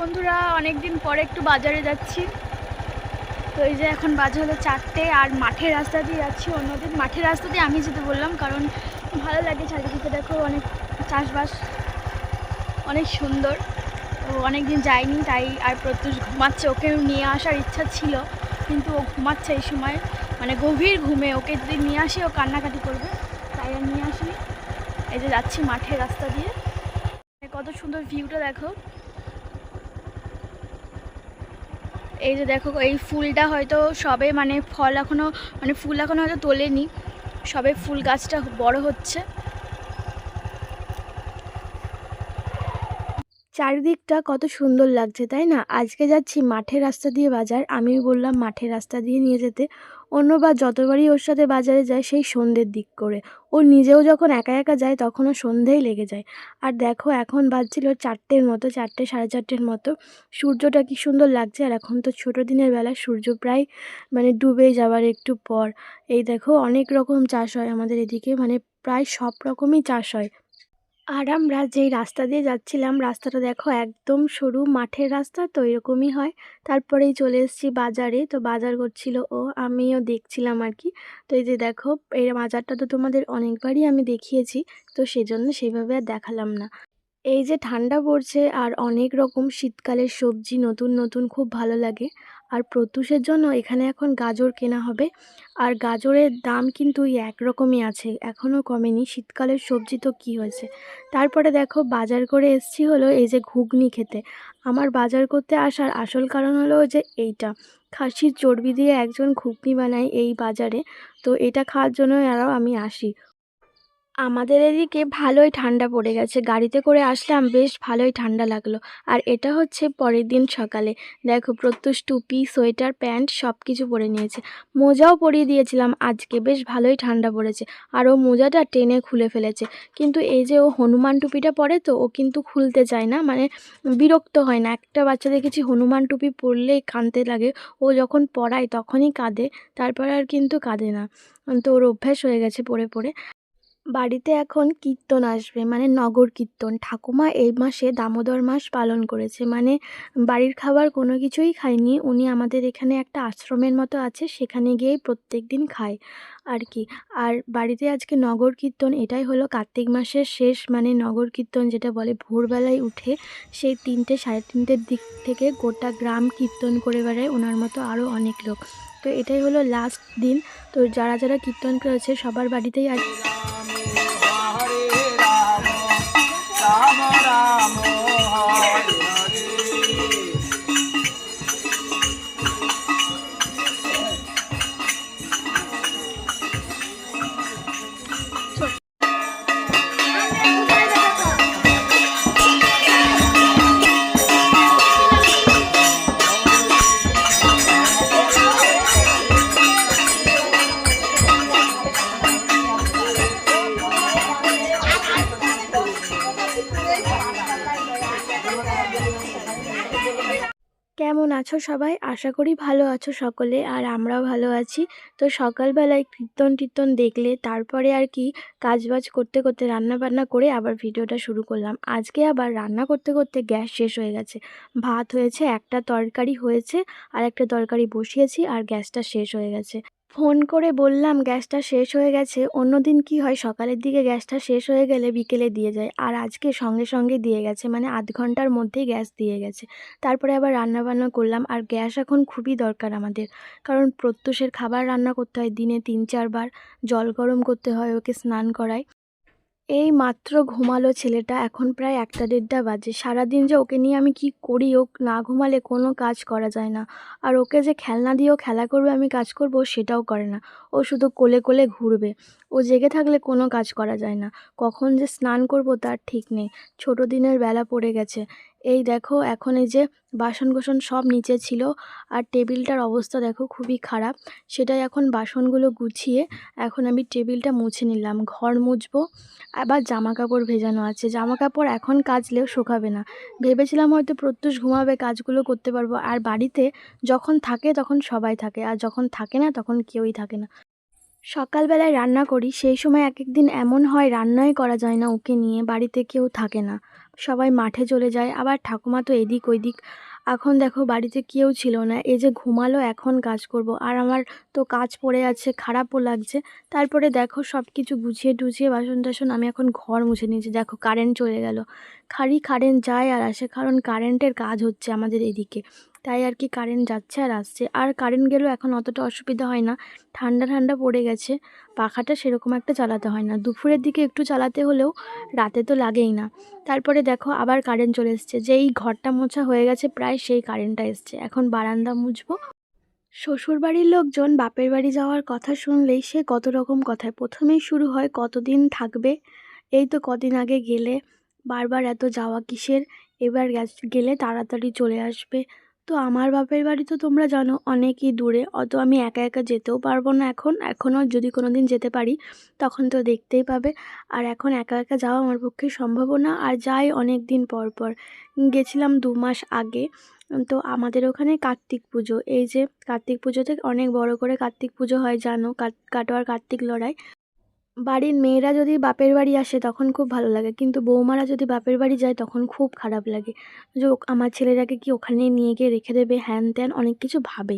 বন্ধুরা অনেক দিন পরে একটু বাজারে যাচ্ছি। তো এই যে এখন বাজে হলো চারটে, আর মাঠের রাস্তা দিয়ে যাচ্ছি অন্যদিন। মাঠের রাস্তা দিয়ে আমি যেতে বললাম, কারণ ভালো লাগে চারিদিকে দেখো, অনেক চাষবাস অনেক সুন্দর। তো অনেক দিন যাইনি, তাই আর প্রত্যুষ ঘুমাচ্ছে ওকে নিয়ে আসার ইচ্ছা ছিল, কিন্তু ও ঘুমাচ্ছে এই সময়। মানে গভীর ঘুমে, ওকে যদি নিয়ে আসি, ও কান্নাকাটি করবে, তাই আর নিয়ে আসি এই যে যাচ্ছি মাঠের রাস্তা দিয়ে। কত সুন্দর ভিউটা দেখো। এই যে দেখো, এই ফুলটা হয়তো সবে মানে ফল এখনও মানে ফুল এখনও হয়তো তোলেনি। সবে ফুল গাছটা বড় হচ্ছে। চারিদিকটা কত সুন্দর লাগছে, তাই না? আজকে যাচ্ছি মাঠের রাস্তা দিয়ে বাজার। আমি বললাম মাঠের রাস্তা দিয়ে নিয়ে যেতে। অন্যবার যতবারই ওর সাথে বাজারে যায় সেই সন্ধ্যের দিক করে। ও নিজেও যখন একা একা যায় তখনও সন্ধেই লেগে যায়। আর দেখো, এখন বাজছিল চারটের মতো, চারটে সাড়ে চারটের মতো। সূর্যটা কি সুন্দর লাগছে? আর এখন তো ছোটো দিনের বেলা, সূর্য প্রায় মানে ডুবে যাওয়ার একটু পর। এই দেখো, অনেক রকম চাষ হয় আমাদের এদিকে। মানে প্রায় সব রকমই চাষ হয়। আর আমরা যেই রাস্তা দিয়ে যাচ্ছিলাম, রাস্তাটা দেখো একদম সরু মাঠের রাস্তা, তো এরকমই হয়। তারপরেই চলে এসেছি বাজারে, তো বাজার করছিল ও, আমিও দেখছিলাম আর কি। তো এই যে দেখো, এই বাজারটা তো তোমাদের অনেকবারই আমি দেখিয়েছি, তো সেজন্য সেইভাবে আর দেখালাম না। এই যে ঠান্ডা পড়ছে আর অনেক রকম শীতকালের সবজি নতুন নতুন, খুব ভালো লাগে। আর প্রত্যুষের জন্য এখানে এখন গাজর কেনা হবে। আর গাজরের দাম কিন্তু একরকমই আছে এখনও কমেনি। শীতকালের সবজি তো কী হয়েছে? তারপরে দেখো, বাজার করে এসছি হলো এই যে ঘুগনি খেতে। আমার বাজার করতে আসার আসল কারণ হলো যে এইটা। খাসির চর্বি দিয়ে একজন ঘুগনি বানায় এই বাজারে। তো এটা খাওয়ার জন্য আরও আমি আসি। আমাদের এদিকে ভালোই ঠান্ডা পড়ে গেছে। গাড়িতে করে আসলাম, বেশ ভালোই ঠান্ডা লাগল। আর এটা হচ্ছে পরের দিন সকালে। দেখো, প্রত্যুষ টুপি, সোয়েটার, প্যান্ট সব কিছু পরে নিয়েছে। মোজাও পরিয়ে দিয়েছিলাম, আজকে বেশ ভালোই ঠান্ডা পড়েছে। আর ও মোজাটা টেনে খুলে ফেলেছে। কিন্তু এই যে ও হনুমান টুপিটা পরে তো, ও কিন্তু খুলতে চায় না মানে বিরক্ত হয় না। একটা বাচ্চা দেখেছি হনুমান টুপি পরলেই কাঁদতে লাগে। ও যখন পরায় তখনই কাঁদে, তারপর আর কিন্তু কাঁদে না। তো ওর অভ্যাস হয়ে গেছে পরে পরে। বাড়িতে এখন কীর্তন আসবে মানে নগর কীর্তন। ঠাকুমা এই মাসে দামোদর মাস পালন করেছে মানে বাড়ির খাবার কোনো কিছুই খায়নি। উনি আমাদের এখানে একটা আশ্রমের মতো আছে, সেখানে গিয়েই প্রত্যেক দিন খায় আর কি আর বাড়িতে আজকে নগর কীর্তন, এটাই হলো কার্তিক মাসের শেষ মানে নগর কীর্তন যেটা বলে ভোরবেলায় উঠে সেই তিনটে, সাড়ে তিনটের দিক থেকে গোটা গ্রাম কীর্তন করে বেড়ায়। ওনার মতো আরও অনেক লোক। তো এটাই হলো লাস্ট দিন। তো যারা যারা কীর্তন করেছে সবার বাড়িতেই আজ আছো সবাই? আশা করি ভালো আছো সকলে, আর আমরাও ভালো আছি। তো সকালবেলায় কীর্তন টীর্তন দেখলে, তারপরে আর কি কাজবাজ করতে করতে রান্না বান্না করে আবার ভিডিওটা শুরু করলাম। আজকে আবার রান্না করতে করতে গ্যাস শেষ হয়ে গেছে। ভাত হয়েছে, একটা তরকারি হয়েছে আর একটা তরকারি বসিয়েছি, আর গ্যাসটা শেষ হয়ে গেছে। ফোন করে বললাম, গ্যাসটা শেষ হয়ে গেছে। অন্য দিন কি হয়? সকালের দিকে গ্যাসটা শেষ হয়ে গেলে বিকেলে দিয়ে যায়। আর আজকে সঙ্গে সঙ্গে দিয়ে গেছে। মানে আধ ঘণ্টার মধ্যেই গ্যাস দিয়ে গেছে। তারপরে আবার রান্না বান্না করলাম। আর গ্যাস এখন খুবই দরকার আমাদের। কারণ প্রত্যুষের খাবার রান্না করতে হয় দিনে তিন চারবার। জল গরম করতে হয় ওকে স্নান করায়। এই মাত্র ঘুমালো ছেলেটা, এখন প্রায় একটা দেড়টা বাজে। সারাদিন যে ওকে নিয়ে আমি কি করি, ও না ঘুমালে কোনো কাজ করা যায় না। আর ওকে যে খেলনা দিয়েও খেলা করবে, আমি কাজ করব সেটাও করে না। ও শুধু কোলে কোলে ঘুরবে। ও জেগে থাকলে কোনো কাজ করা যায় না। কখন যে স্নান করব, তার ঠিক নেই। ছোটো দিনের বেলা পড়ে গেছে। এই দেখো, এখন এই যে বাসন কোসন সব নিচে ছিল আর টেবিলটার অবস্থা দেখো খুবই খারাপ। সেটাই এখন বাসনগুলো গুছিয়ে এখন আমি টেবিলটা মুছে নিলাম, ঘর মুছবো। আবার জামা কাপড় ভেজানো আছে জামা কাপড় এখন কাচলেও শুকাবে না। ভেবেছিলাম হয়তো প্রত্যুষ ঘুমাবে, কাজগুলো করতে পারব। আর বাড়িতে যখন থাকে তখন সবাই থাকে, আর যখন থাকে না তখন কেউই থাকে না। সকালবেলায় রান্না করি, সেই সময় এক এক দিন এমন হয় রান্নাই করা যায় না ওকে নিয়ে, বাড়িতে কেউ থাকে না। সবাই মাঠে চলে যায়। আবার ঠাকুমা তো এদিক ওইদিক। এখন দেখো বাড়িতে কেউ ছিল না। এই যে ঘুমালো, এখন কাজ করব। আর আমার তো কাজ পড়ে আছে, খারাপও লাগছে। তারপরে দেখো সব কিছু গুছিয়ে টুছিয়ে বাসন টাসন আমি এখন ঘর মুছে নিয়েছি। দেখো কারেন্ট চলে গেল। খারি কারেন্ট যায় আর আসে, কারণ কারেন্টের কাজ হচ্ছে আমাদের এদিকে। তাই আর কি কারেন্ট যাচ্ছে আর আসছে। আর কারেন্ট গেলেও এখন অতটা অসুবিধা হয় না। ঠান্ডা ঠান্ডা পড়ে গেছে। পাখাটা সেরকম একটা চালাতে হয় না। দুপুরের দিকে একটু চালাতে হলেও রাতে তো লাগেই না। তারপরে দেখো আবার কারেন্ট চলে এসছে। যেই ঘরটা মোছা হয়ে গেছে প্রায় সেই কারেন্টটা এসছে। এখন বারান্দা মুছবো। শ্বশুরবাড়ির লোকজন বাপের বাড়ি যাওয়ার কথা শুনলেই সে কত রকম কথায়, প্রথমেই শুরু হয় কতদিন থাকবে? এই তো কদিন আগে গেলে। বারবার এত যাওয়া কিসের? এবার গেলে তাড়াতাড়ি চলে আসবে। তো আমার বাপের বাড়ি তো তোমরা জানো অনেকই দূরে। অত আমি একা একা যেতেও পারব না এখন। এখনও যদি কোনো দিন যেতে পারি, তখন তো দেখতেই পাবে। আর এখন একা একা যাওয়া আমার পক্ষে সম্ভবও না। আর যাই অনেক দিন পর পর। গেছিলাম দু মাস আগে। তো আমাদের ওখানে কার্তিক পুজো। এই যে কার্তিক পুজোতে অনেক বড় করে কার্তিক পুজো হয়, জানো? কাট- কাটোয়ার কার্তিক লড়াই। বাড়ির মেয়েরা যদি বাপের বাড়ি আসে তখন খুব ভালো লাগে। কিন্তু বৌমারা যদি বাপের বাড়ি যায় তখন খুব খারাপ লাগে। যে আমার ছেলেটাকে কি ওখানে নিয়ে গিয়ে রেখে দেবে? হ্যান ত্যান অনেক কিছু ভাবে।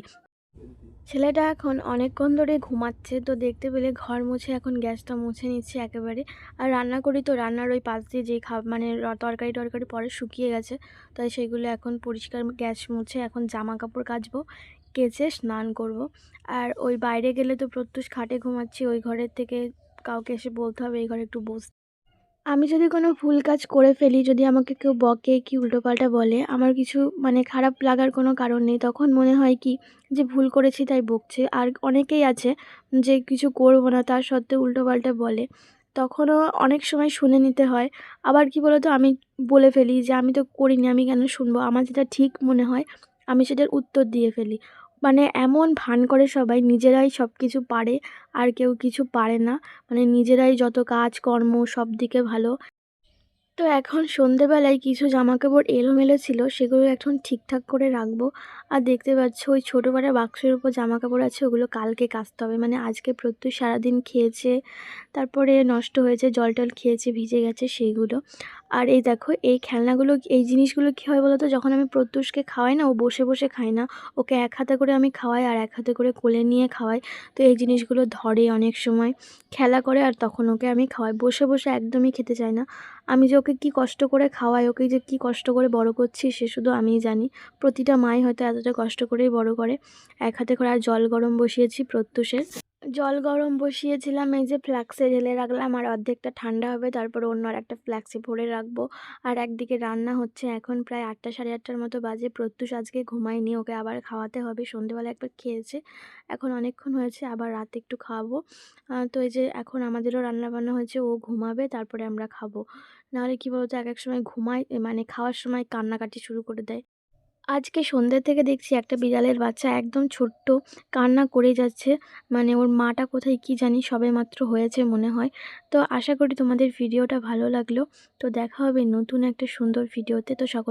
ছেলেটা এখন অনেকক্ষণ ধরে ঘুমাচ্ছে তো দেখতে পেলে ঘর মুছে এখন গ্যাসটা মুছে নিচ্ছে একেবারে। আর রান্না করি তো, রান্নার ওই পাশ দিয়ে যেই খা মানে তরকারি টরকারি পরে শুকিয়ে গেছে। তাই সেগুলো এখন পরিষ্কার গ্যাস মুছে এখন জামা কাপড় কাচবো, কেচে স্নান করব। আর ওই বাইরে গেলে তো প্রত্যুষ খাটে ঘুমাচ্ছি, ওই ঘরের থেকে কাউকে এসে বলতে হবে, এই ঘরে একটু বস। আমি যদি কোনো ভুল কাজ করে ফেলি, যদি আমাকে কেউ বকে, কি উল্টোপাল্টা বলে, আমার কিছু মানে খারাপ লাগার কোনো কারণ নেই, তখন মনে হয় কি যে ভুল করেছি তাই বকছে। আর অনেকেই আছে যে কিছু করব না, তার সত্ত্বেও উল্টোপাল্টা বলে। তখনও অনেক সময় শুনে নিতে হয়। আবার কি বলতো, আমি বলে ফেলি যে, আমি তো করিনি, আমি কেন শুনব? আমার যেটা ঠিক মনে হয়, আমি সেটার উত্তর দিয়ে ফেলি। মানে এমন ভান করে সবাই, নিজেরাই সব কিছু পারে, আর কেউ কিছু পারে না। মানে নিজেরাই যত কাজ, কর্ম, সব দিকে ভালো। তো এখন সন্ধেবেলায় কিছু জামাকাপড় এলোমেলো ছিল, সেগুলো এখন ঠিকঠাক করে রাখব। আর দেখতে পাচ্ছ, ওই ছোটো বাক্সের উপর জামাকাপড় আছে, ওগুলো কালকে কাচতে হবে। মানে আজকে প্রত্যুষ সারাদিন খেয়েছে, তারপরে নষ্ট হয়েছে জল টল খেয়েছে, ভিজে গেছে সেইগুলো আর এই দেখো, এই খেলনাগুলো, এই জিনিসগুলো কী হয় বলো তো যখন আমি প্রত্যুষকে খাওয়াই না, ও বসে বসে খায় না। ওকে এক হাতে করে আমি খাওয়াই আর এক হাতে করে কোলে নিয়ে খাওয়াই। তো এই জিনিসগুলো ধরে অনেক সময়। খেলা করে আর তখন ওকে আমি খাওয়াই। বসে বসে একদমই খেতে চায় না। আমি যে ওকে কী কষ্ট করে খাওয়াই, ওকে যে কী কষ্ট করে বড় করছি, সে শুধু আমিই জানি। প্রতিটা মাই হয়তো এতটা কষ্ট করেই বড় করে। এক হাতে করে আর জল গরম বসিয়েছি প্রত্যুষের। জল গরম বসিয়েছিলাম, এই যে ফ্ল্যাক্সে ঢেলে রাখলাম, আর অর্ধেকটা ঠান্ডা হবে, তারপর অন্য আর একটা ফ্ল্যাক্সে ভরে রাখব। আর একদিকে রান্না হচ্ছে এখন প্রায় আটটা সাড়ে আটটার মতো বাজে, প্রত্যুষ আজকে ঘুমায়নি, ওকে আবার খাওয়াতে হবে, সন্ধেবেলা একবার খেয়েছে। এখন অনেকক্ষণ হয়েছে, আবার রাতে একটু খাওয়াবো তো এই যে এখন আমাদেরও রান্না বান্না হয়েছে, ও ঘুমাবে, তারপরে আমরা খাব। নাহলে কী বলতো, এক এক সময় ঘুমায় মানে খাওয়ার সময় কান্নাকাটি শুরু করে দেয়। আজকে সন্ধ্যে থেকে দেখছি একটা বিড়ালের বাচ্চা একদম ছোট্ট, কান্না করে যাচ্ছে। মানে ওর মাটা কোথায় কি জানি সবে মাত্র হয়েছে মনে হয়। তো আশা করি তোমাদের ভিডিওটা ভালো লাগল। তো দেখা হবে নতুন একটা সুন্দর ভিডিওতে। তো সকল